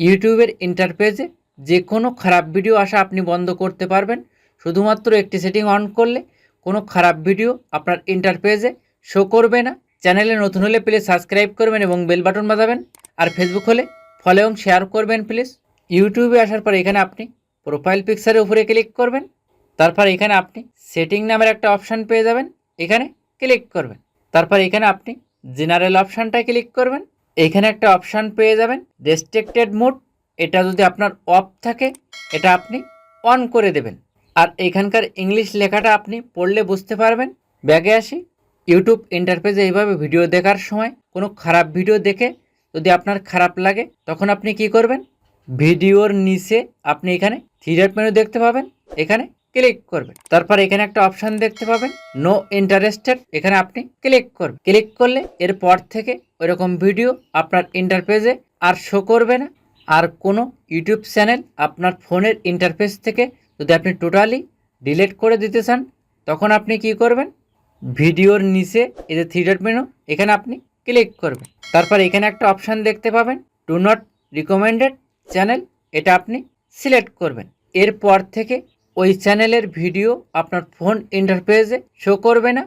ইউটিউবের ইন্টারপেজে যে কোনো খারাপ ভিডিও আসা আপনি বন্ধ করতে পারবেন। শুধুমাত্র একটি সেটিং অন করলে কোনো খারাপ ভিডিও আপনার ইন্টারপেজে শো করবে না। চ্যানেলে নতুন হলে প্লিজ সাবস্ক্রাইব করবেন এবং বেল বাটন বাজাবেন। আর ফেসবুক হলে ফলো এবং শেয়ার করবেন প্লিজ ইউটিউবে আসার পর এখানে আপনি প্রোফাইল পিকচারের উপরে ক্লিক করবেন। তারপর এখানে আপনি সেটিং নামের একটা অপশান পেয়ে যাবেন। এখানে ক্লিক করবেন। তারপর এখানে আপনি জেনারেল অপশানটায় ক্লিক করবেন। এখানে একটা অপশান পেয়ে যাবেন রেস্ট্রিক্টেড মোড এটা যদি আপনার অফ থাকে, এটা আপনি অন করে দেবেন। আর এখানকার ইংলিশ লেখাটা আপনি পড়লে বুঝতে পারবেন। ব্যাগে আসি ইউটিউব ইন্টারপেজে এইভাবে ভিডিও দেখার সময়, কোনো খারাপ ভিডিও দেখে যদি আপনার খারাপ লাগে, তখন আপনি কি করবেন? ভিডিওর নিচে আপনি এখানে থ্রি মেনু দেখতে পাবেন। এখানে ক্লিক করবেন। তারপর এখানে একটা অপশান দেখতে পাবেন নো ইন্টারেস্টেড এখানে আপনি ক্লিক করবেন। ক্লিক করলে এরপর থেকে ওইরকম ভিডিও আপনার ইন্টারপেজে আর শো করবে না। আর কোনো ইউটিউব চ্যানেল আপনার ফোনের ইন্টারফেস থেকে যদি আপনি টোটালি ডিলিট করে দিতে চান, তখন আপনি কি করবেন? ভিডিওর নিচে এই যে ডট মেনু এখানে আপনি ক্লিক করবেন। তারপর এখানে একটা অপশান দেখতে পাবেন টু নট রিকমেন্ডেড চ্যানেল এটা আপনি সিলেক্ট করবেন। এরপর থেকে ওই চ্যানেলের ভিডিও আপনার ফোন ইন্টারফেসে শো করবে না।